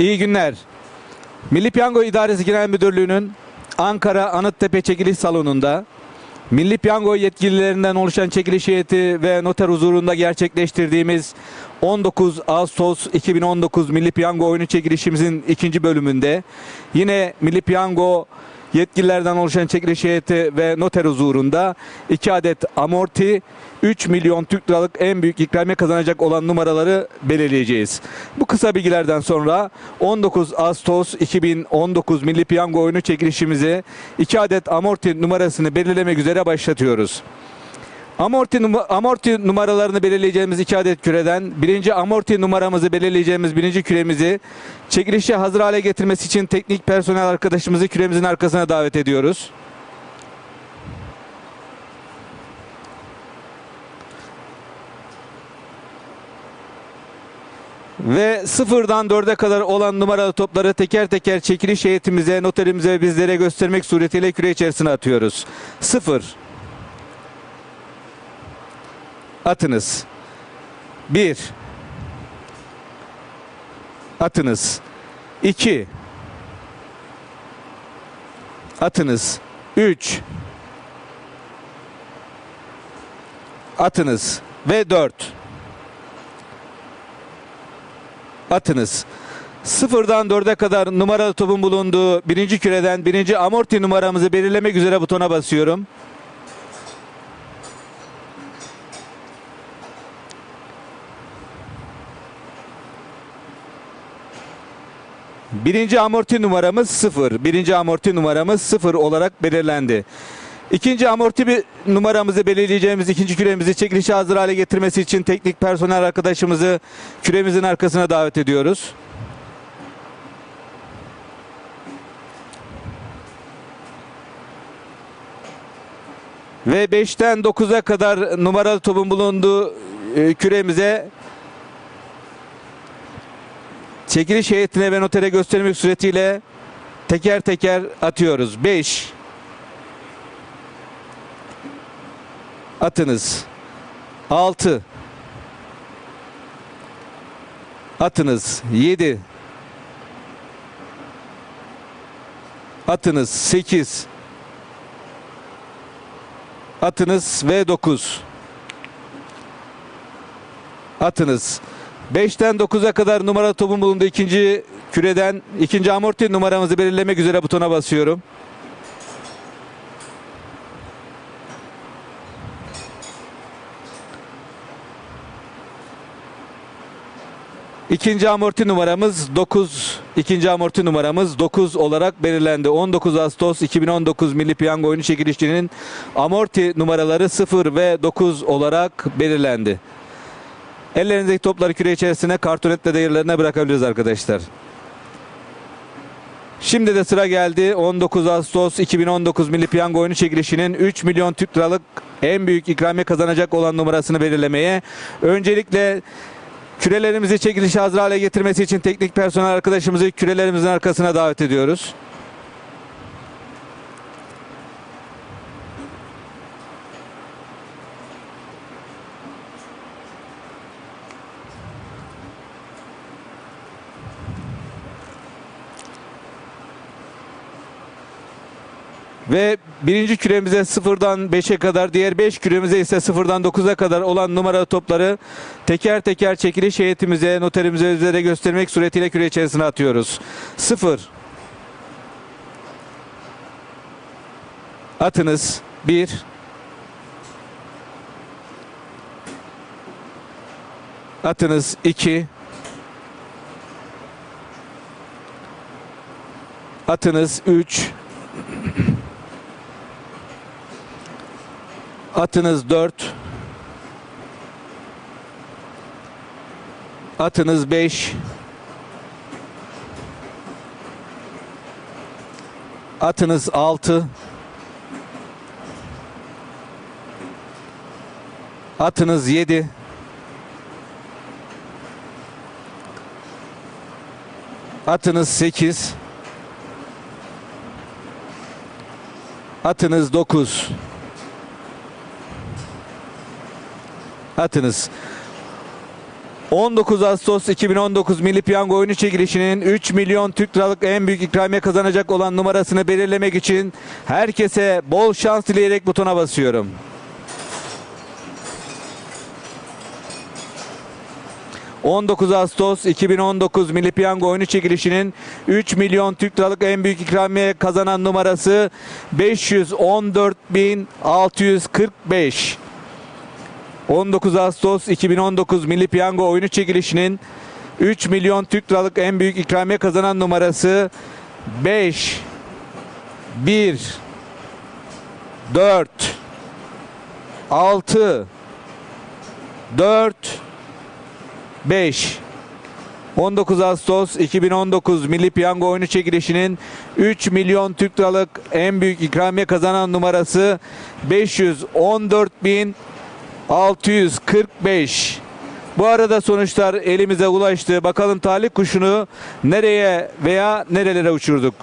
İyi günler. Milli Piyango İdaresi Genel Müdürlüğü'nün Ankara Anıttepe Çekiliş Salonu'nda Milli Piyango yetkililerinden oluşan çekiliş heyeti ve noter huzurunda gerçekleştirdiğimiz 19 Ağustos 2019 Milli Piyango oyunu çekilişimizin ikinci bölümünde yine Milli Piyango yetkililerden oluşan çekiliş heyeti ve noter huzurunda 2 adet amorti 3 milyon Türk liralık en büyük ikramiye kazanacak olan numaraları belirleyeceğiz. Bu kısa bilgilerden sonra 19 Ağustos 2019 Milli Piyango oyunu çekilişimizi 2 adet amorti numarasını belirlemek üzere başlatıyoruz. Amorti, numa- amorti numaralarını belirleyeceğimiz iki adet küreden birinci amorti numaramızı belirleyeceğimiz birinci küremizi çekilişe hazır hale getirmesi için teknik personel arkadaşımızı küremizin arkasına davet ediyoruz. Ve sıfırdan dörde kadar olan numaralı topları teker teker çekiliş heyetimize, noterimize ve bizlere göstermek suretiyle küre içerisine atıyoruz. Sıfır. Atınız. Bir. Atınız. İki. Atınız. Üç. Atınız. Ve dört. Atınız. Sıfırdan dörde kadar numaralı topun bulunduğu birinci küreden birinci amorti numaramızı belirlemek üzere butona basıyorum. Birinci amorti numaramız sıfır. Birinci amorti numaramız sıfır olarak belirlendi. İkinci amorti bir numaramızı belirleyeceğimiz ikinci küremizi çekilişe hazır hale getirmesi için teknik personel arkadaşımızı küremizin arkasına davet ediyoruz. Ve 5'ten 9'a kadar numaralı topun bulunduğu e, küremize çekiliş heyetine ve notere göstermek suretiyle teker teker atıyoruz. 5 Atınız. 6 Atınız. 7 Atınız. 8 Atınız ve 9 Atınız. 5'ten 9'a kadar numara topun bulunduğu ikinci küreden ikinci amorti numaramızı belirlemek üzere butona basıyorum. İkinci amorti numaramız 9. İkinci amorti numaramız 9 olarak belirlendi. 19 Ağustos 2019 Milli Piyango oyunu çekilişinin amorti numaraları 0 ve 9 olarak belirlendi. Ellerinizdeki topları küre içerisine kartonetle de yerlerine bırakabiliriz arkadaşlar. Şimdi de sıra geldi 19 Ağustos 2019 Milli Piyango oyunu çekilişinin 3 milyon Türk liralık en büyük ikramiye kazanacak olan numarasını belirlemeye. Öncelikle kürelerimizi çekilişe hazır hale getirmesi için teknik personel arkadaşımızı kürelerimizin arkasına davet ediyoruz. Ve birinci küremize sıfırdan 5'e kadar, diğer 5 küremize ise sıfırdan 9'a kadar olan numaralı topları teker teker çekiliş heyetimize, noterimize üzere göstermek suretiyle küre içerisine atıyoruz. 0 Atınız. 1 Atınız. 2 Atınız. 3 Atınız 4 Atınız 5 Atınız 6 Atınız 7 Atınız 8 Atınız 9 Atınız 19 Ağustos 2019 Milli Piyango oyunu çekilişinin 3 milyon Türk liralık en büyük ikramiye kazanacak olan numarasını belirlemek için herkese bol şans dileyerek butona basıyorum. ...19 Ağustos 2019 Milli Piyango oyunu çekilişinin 3 milyon Türk liralık en büyük ikramiye kazanan numarası 514.645. 19 Ağustos 2019 Milli Piyango oyunu çekilişinin 3 milyon Türk liralık en büyük ikramiye kazanan numarası 5 1 4 6 4 5 19 Ağustos 2019 Milli Piyango oyunu çekilişinin 3 milyon Türk liralık en büyük ikramiye kazanan numarası 514.000 645. Bu arada sonuçlar elimize ulaştı. Bakalım talih kuşunu nereye veya nerelere uçurduk.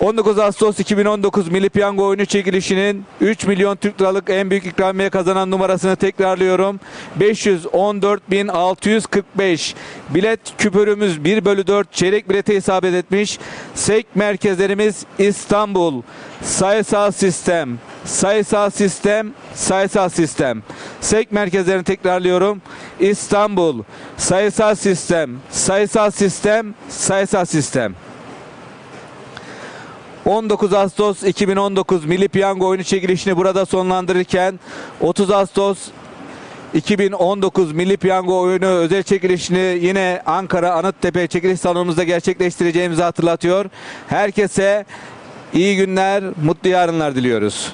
19 Ağustos 2019 Milli Piyango oyunu çekilişinin 3 milyon Türk liralık en büyük ikramiye kazanan numarasını tekrarlıyorum. 514.645 bilet küpürümüz 1 bölü 4 çeyrek bilete isabet etmiş. SEK merkezlerimiz İstanbul, sayısal sistem, sayısal sistem, sayısal sistem. SEK merkezlerini tekrarlıyorum. İstanbul, sayısal sistem, sayısal sistem, sayısal sistem. 19 Ağustos 2019 Milli Piyango oyunu çekilişini burada sonlandırırken 30 Ağustos 2019 Milli Piyango oyunu özel çekilişini yine Ankara Anıttepe çekiliş salonumuzda gerçekleştireceğimizi hatırlatıyor. Herkese iyi günler, mutlu yarınlar diliyoruz.